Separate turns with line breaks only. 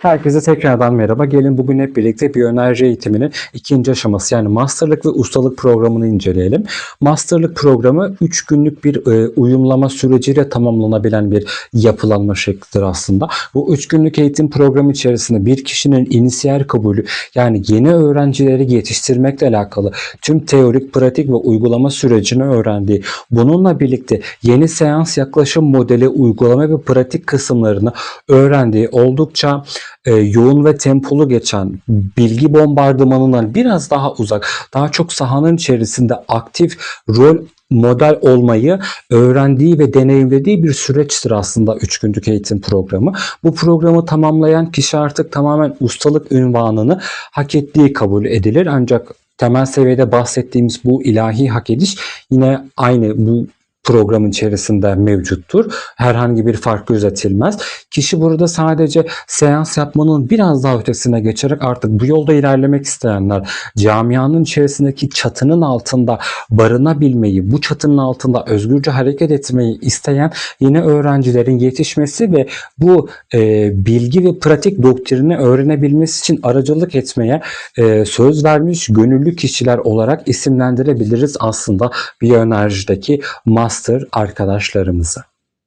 Herkese tekrardan merhaba. Gelin bugün hep birlikte biyoenerji eğitiminin ikinci aşaması yani masterlık ve ustalık programını inceleyelim. Masterlık programı 3 günlük bir e, uyumlama süreciyle tamamlanabilen bir yapılanma şeklidir aslında. Bu 3 günlük eğitim programı içerisinde bir kişinin inisiyer kabulü yani yeni öğrencileri yetiştirmekle alakalı tüm teorik, pratik ve uygulama sürecini öğrendiği, bununla birlikte yeni seans yaklaşım modeli, uygulama ve pratik kısımlarını öğrendiği oldukça e, yoğun ve tempolu geçen bilgi bombardımanından biraz daha uzak, daha çok sahanın içerisinde aktif rol model olmayı öğrendiği ve deneyimlediği bir süreçtir aslında 3 günlük eğitim programı. Bu programı tamamlayan kişi artık tamamen ustalık ünvanını hak ettiği kabul edilir. Ancak temel seviyede bahsettiğimiz bu ilahi hak ediş yine aynı bu programın içerisinde mevcuttur. Herhangi bir fark gözetilmez. Kişi burada sadece seans yapmanın biraz daha ötesine geçerek artık bu yolda ilerlemek isteyenler camianın içerisindeki çatının altında barınabilmeyi, bu çatının altında özgürce hareket etmeyi isteyen yeni öğrencilerin yetişmesi ve bu e, bilgi ve pratik doktrini öğrenebilmesi için aracılık etmeye e, söz vermiş gönüllü kişiler olarak isimlendirebiliriz aslında biyoenerjideki master arkadaşlarımızı.